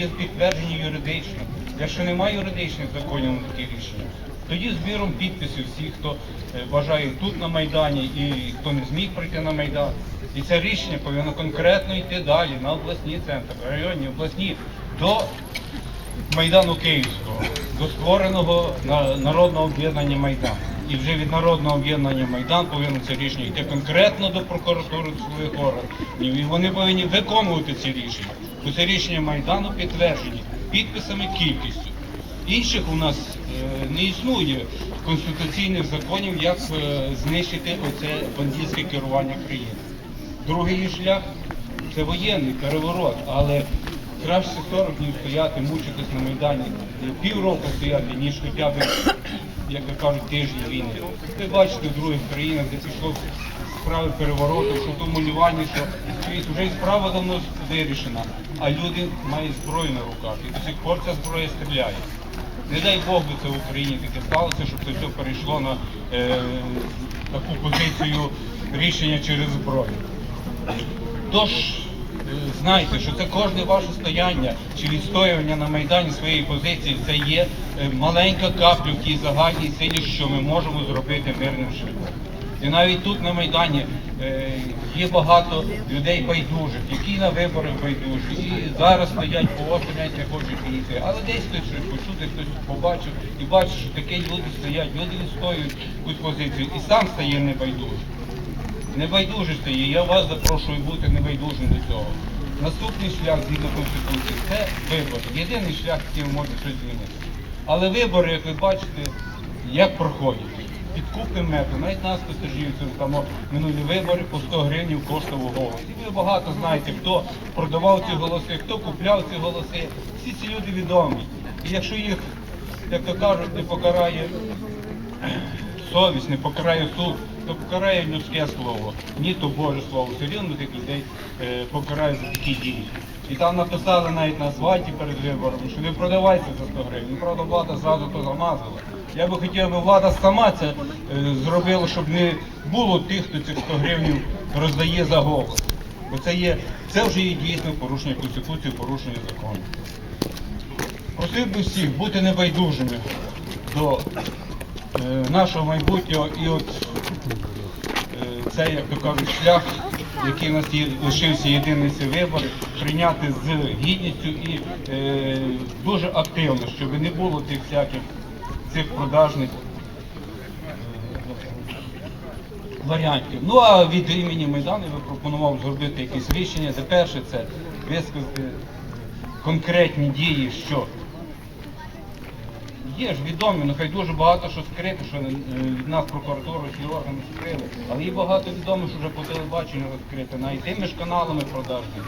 які підтверджені юридично. Якщо немає юридичних законів на такі рішення, тоді збіром підписів всіх, хто е, бажає тут на Майдані і хто не зміг прийти на Майдан. І це рішення повинно конкретно йти далі на обласні центри, районні, обласні, до Майдану Київського, до створеного народного об'єднання Майдан. І вже від народного об'єднання Майдан повинно це рішення йти конкретно до прокуратури своїх органів. І вони повинні виконувати ці рішення. Це рішення Майдану підтверджені підписами кількістю. Інших у нас е, не існує конституційних законів, як е, знищити оце бандитське керування країною. Другий шлях це воєнний переворот, але краще 40 днів стояти, мучитись на Майдані, е, півроку стояти, ніж хоча б, як то кажуть, тиждень війни. Ви бачите в других країнах, де пішло справи перевороту, що в тому лівані, що світ вже і справа давно вирішена, а люди мають зброю на руках. І до сих пор ця зброя стріляє. Не дай Бог би це в Україні таке сталося, щоб це все перейшло на е, таку позицію рішення через зброю. Тож е, знайте, що це кожне ваше стояння чи відстоювання на Майдані своєї позиції, це є е, маленька капля в тій загальній силі, що ми можемо зробити мирним шляхом. І навіть тут на Майдані є багато людей байдужих, які на виборах байдужі. І зараз стоять по навіть не хочуть йти. Але десь хтось почув, хтось побачив і бачить, що такі люди стоять, люди відстоюють якусь позицію і сам стає небайдужим. Небайдужість є, я вас запрошую бути небайдужим до цього. Наступний шлях згідно Конституції це вибори. Єдиний шлях, який можете щось змінити. Але вибори, як ви бачите, як проходять. Підкупним методом, навіть нас постажівців, там минулі вибори по 100 гривень коштував голос. І ви багато знаєте, хто продавав ці голоси, хто купляв ці голоси. Всі ці люди відомі. І якщо їх, як то кажуть, не покарає совість, не покарає суд, то покарає людське слово. Ні, то Боже слово. Все рівно тих людей е, покарає за такі дії. І там написали навіть на асфальті перед виборами, що не продавайте за 100 гривень. Ну, правда, влада зразу то замазала. Я би хотів, аби влада сама це е, зробила, щоб не було тих, хто цих 100 гривень роздає за голос. Бо це є, це вже є дійсно порушення Конституції, порушення закону. Просив би всіх бути небайдужими до е, нашого майбутнього і от е, це, як то кажуть, шлях, який у нас лишився єдиний вибор, прийняти з гідністю і е, дуже активно, щоб не було тих всяких цих продажних варіантів. Ну а від імені Майдану я пропонував зробити якісь рішення. Де перше це висказати конкретні дії, що Є ж відомі, ну хай дуже багато що скрити, що е, від нас прокуратура всі органи скрили. Але є багато відомих, що вже по телебаченню розкрити, навіть тими ж каналами продажні,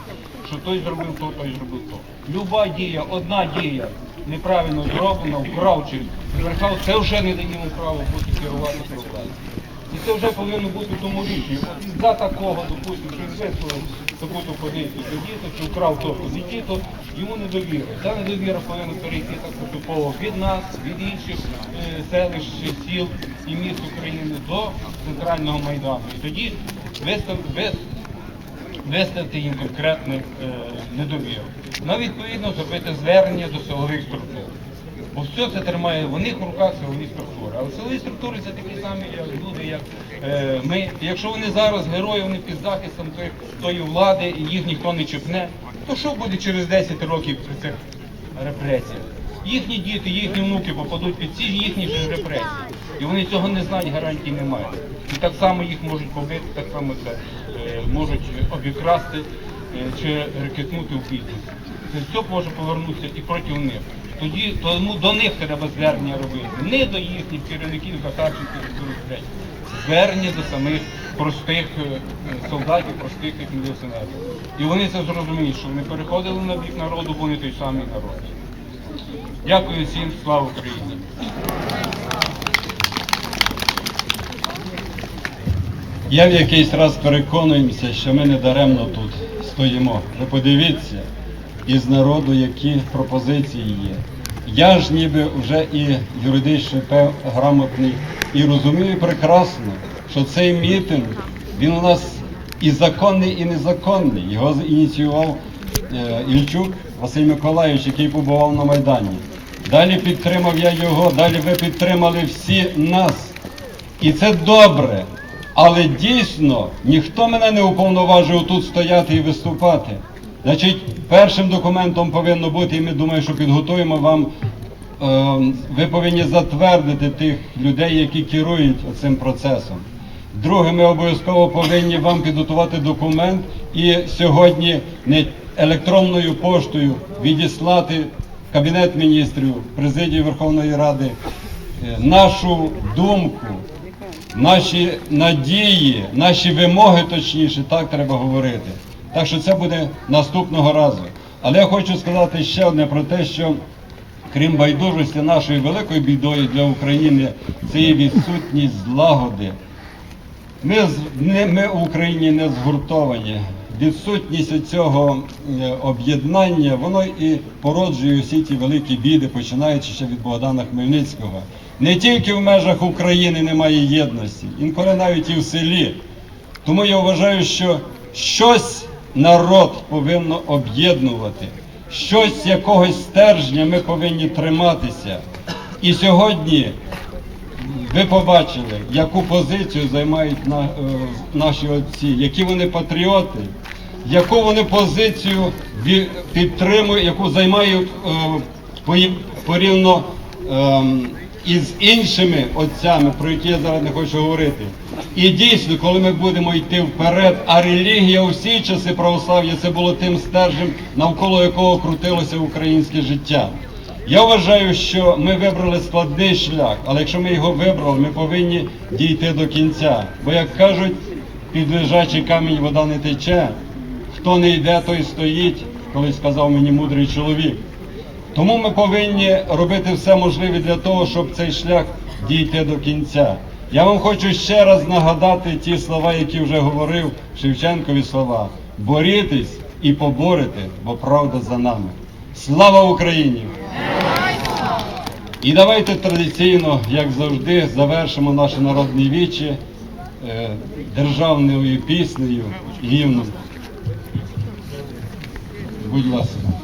що той зробив то, той зробив то. Люба дія, одна дія неправильно зроблена, вкрав чи зверхав, це вже не дає йому право бути керувати проблемою. І це вже повинно бути в тому рішенні. От за такого, допустимо, що висловив таку то позицію до діток, чи вкрав то діток, йому недовіра. Ця недовіра повинна перейти так поступово від нас, від інших е, селищ, сіл і міст України до центрального майдану. І тоді вистав, виставити їм конкретну е, недовіру. Ну, відповідно, зробити звернення до силових структур. Бо все це тримає в них в руках силові структури. Але силові структури це такі самі люди, як е, ми. Якщо вони зараз герої, вони під захистом тої, тої влади і їх ніхто не чіпне, то що буде через 10 років при цих репресіях? Їхні діти, їхні внуки попадуть під ці ж їхні ж репресії. І вони цього не знають, гарантій немає. І так само їх можуть побити, так само це е, можуть обікрасти е, чи рекетнути в бізнес. Це все може повернутися і проти них. Тоді тому до них треба звернення робити, не до їхніх керівників, Катарченків і Звернення до самих простих е, солдатів, простих міліціонерів. І вони це зрозуміють, що вони переходили на бік народу, бо вони той самий народ. Дякую всім, слава Україні! Я в якийсь раз переконуємося, що ми не даремно тут стоїмо. Ви подивіться, із народу які пропозиції є. Я ж ніби вже і юридично грамотний, і розумію прекрасно, що цей мітинг, він у нас і законний, і незаконний. Його ініціював е, Ільчук Василь Миколаївич, який побував на Майдані. Далі підтримав я його, далі ви підтримали всі нас. І це добре. Але дійсно ніхто мене не уповноважив тут стояти і виступати. Значить, першим документом повинно бути, і ми думаю, що підготуємо вам. е, Ви повинні затвердити тих людей, які керують цим процесом. Друге, ми обов'язково повинні вам підготувати документ і сьогодні не електронною поштою відіслати Кабінет міністрів, президію Верховної Ради е, нашу думку, наші надії, наші вимоги, точніше, так треба говорити. Так що це буде наступного разу. Але я хочу сказати ще одне про те, що крім байдужості нашою великою бідою для України, це є відсутність злагоди. Ми, ми в Україні не згуртовані. Відсутність цього е, об'єднання, воно і породжує всі ті великі біди, починаючи ще від Богдана Хмельницького. Не тільки в межах України немає єдності, інколи навіть і в селі. Тому я вважаю, що щось народ повинно об'єднувати, щось якогось стержня ми повинні триматися. І сьогодні ви побачили, яку позицію займають на, е, наші отці, які вони патріоти, яку вони позицію підтримують, яку займають е, порівно ем, із іншими отцями, про які я зараз не хочу говорити. І дійсно, коли ми будемо йти вперед, а релігія у всі часи православ'я це було тим стержнем, навколо якого крутилося українське життя. Я вважаю, що ми вибрали складний шлях, але якщо ми його вибрали, ми повинні дійти до кінця. Бо як кажуть, під лежачий камінь вода не тече. Хто не йде, той стоїть, колись сказав мені мудрий чоловік. Тому ми повинні робити все можливе для того, щоб цей шлях дійти до кінця. Я вам хочу ще раз нагадати ті слова, які вже говорив Шевченкові слова. Борітесь і поборете, бо правда за нами. Слава Україні! І давайте традиційно, як завжди, завершимо наше народне віче е, державною піснею, гімном. Будь ласка.